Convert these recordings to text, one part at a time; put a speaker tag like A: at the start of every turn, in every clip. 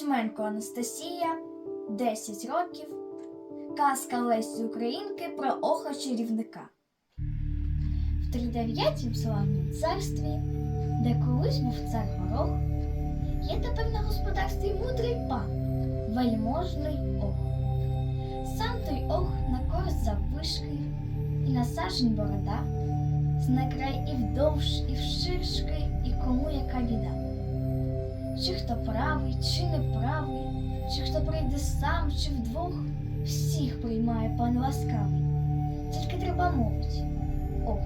A: Кузьменко Анастасія, 10 років. Казка Лесі Українки про оха чарівника. В тридев'ятім славнім царстві, де колись був цар горох, є тепер на господарстві мудрий пан, вельможний ох. Сам той ох на корс заввишки, і на сажень борода, зна край і вдовж, і вширшки, і кому яка біда. Чи хто правий, чи неправий, чи хто прийде сам, чи вдвох, всіх приймає пан ласкавий. Тільки треба мовить. Ох.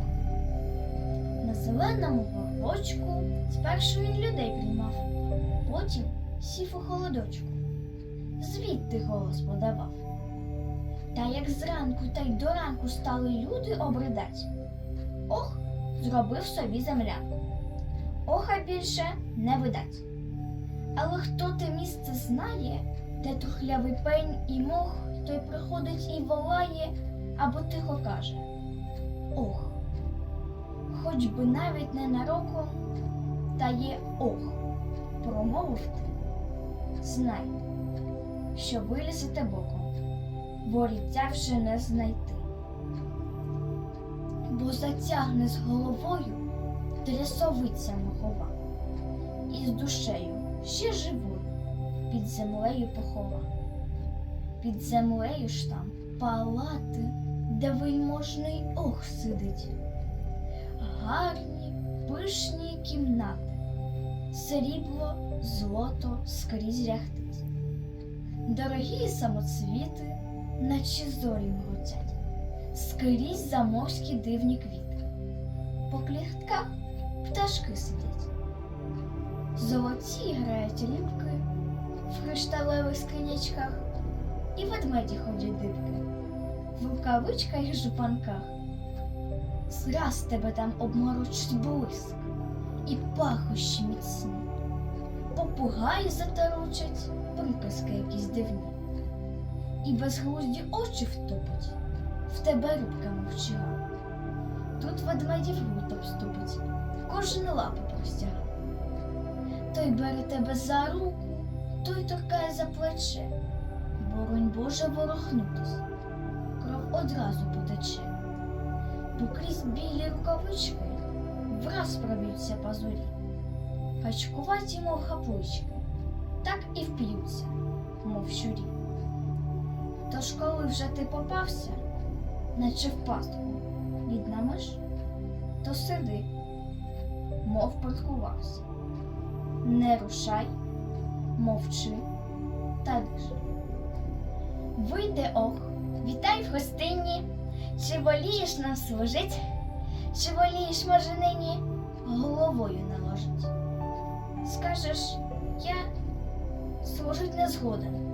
A: На зеленому горбочку спершу він людей приймав, потім сів у холодочку. Звідти голос подавав. Та як зранку та й до ранку стали люди обридать. Ох, зробив собі землянку. Оха більше не видать. Але хто те місце знає, де трухлявий пень і мох, той приходить і волає або тихо каже Ох, хоч би навіть ненароком, та є ох, промовив ти. Знай, що вилізете боком, воріття вже не знайти. Бо затягне з головою трясовиця мохова, і з душею ще живою під землею похова. Під землею ж там палати, де вельможний ох сидить. Гарні, пишні кімнати, срібло, злото скрізь ряхтить. Дорогі самоцвіти, наче зорі миготять, скрізь заморські дивні квіти. По кліхтках пташки сидять. Золоті грають рібки в кришталевих скринячках, і ведмеді ходять дибки в рукавичках і жупанках. Зраз тебе там обморочить блиск і пахощі міцні. Попугаї заторочать, приказки якісь дивні. І безглузді очі втопить, в тебе рибка мовчала. Тут ведмедів гурт обступить, кожен лапу простягає. Той бере тебе за руку, той торкає за плече. Боронь Боже ворохнутись, кров одразу потече. Покрізь білі рукавички враз проб'ються пазурі, Гачкуваті, мов хаплички, так і вп'ються, мов щурі. Тож коли вже ти попався, наче в пастку, бідна миш, то сиди, мов паркувався. Не рушай, мовчи та диш. Вийде ох, вітай в гостині, чи волієш нам служить, чи волієш, може, нині головою наложить. Скажеш, я служить не згоден,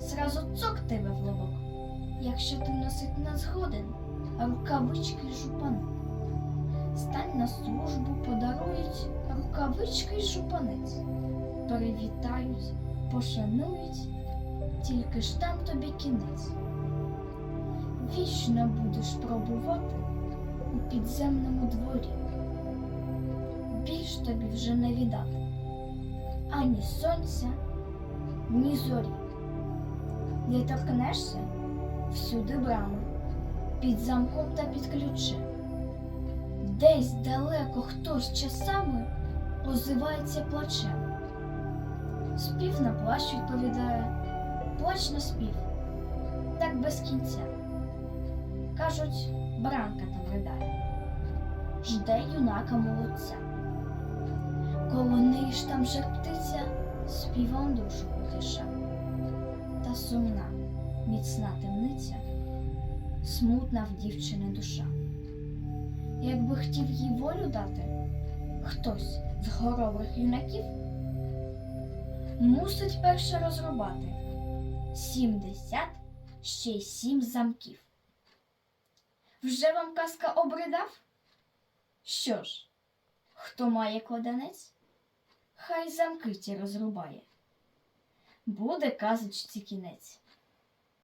A: зразу цок тебе в лобок, якщо ти носить не згоден, рукавички жупани. Стань на службу, подарують рукавички й жупанець. Привітають, пошанують, тільки ж там тобі кінець. Вічно будеш пробувати у підземному дворі. Більш тобі вже не віддати ані сонця, ні зорі. Не торкнешся всюди брами, під замком та під ключем. Десь далеко хтось часами озивається плачем. Спів на плач відповідає, плач на спів, так без кінця. Кажуть, бранка там ридає, жде юнака молодця. Коло неї ж там же птиця співом душу потиша. Та сумна, міцна темниця, смутна в дівчини душа. Якби хотів їй волю дати хтось з горових юнаків, мусить перше розрубати сімдесят ще й сім замків. Вже вам казка обридав? Що ж, хто має кладанець, хай замки ті розрубає. Буде казочці кінець.